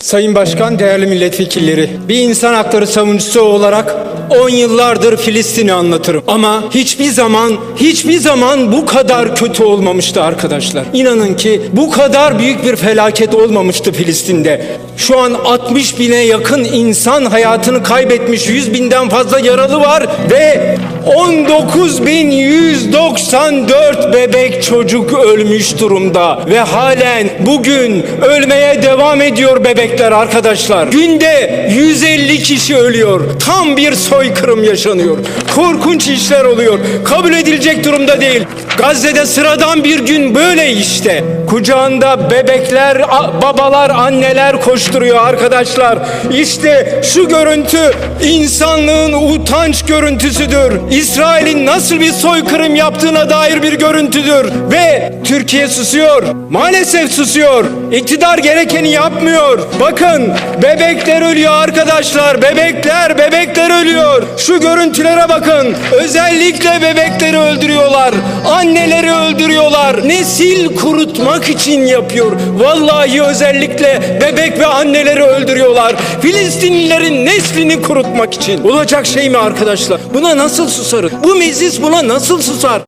Sayın Başkan, değerli milletvekilleri, bir insan hakları savunucusu olarak 10 yıllardır Filistin'i anlatırım. Ama hiçbir zaman, hiçbir zaman bu kadar kötü olmamıştı arkadaşlar. İnanın ki bu kadar büyük bir felaket olmamıştı Filistin'de. Şu an 60 bine yakın insan hayatını kaybetmiş, 100 binden fazla yaralı var ve 19.194 bebek çocuk ölmüş durumda ve halen bugün ölmeye devam ediyor bebekler arkadaşlar. Günde 150 kişi ölüyor. Tam bir soykırım yaşanıyor. Korkunç işler oluyor. Kabul edilecek durumda değil. Gazze'de sıradan bir gün böyle işte. Kucağında bebekler, babalar, anneler koşturuyor arkadaşlar. İşte şu görüntü insanlığın utanç görüntüsüdür. İsrail'in nasıl bir soykırım yaptığına dair bir görüntüdür. Ve Türkiye susuyor. Maalesef susuyor. İktidar gerekeni yapmıyor. Bakın bebekler ölüyor arkadaşlar. Bebekler, bebekler ölüyor. Şu görüntülere bakın. Özellikle bebekleri öldürüyorlar. Anneleri öldürüyorlar. Nesil kurutmak için yapıyor. Vallahi özellikle bebek ve anneleri öldürüyorlar. Filistinlilerin neslini kurutmak için. Olacak şey mi arkadaşlar? Buna nasıl susarız? Bu meclis buna nasıl susar?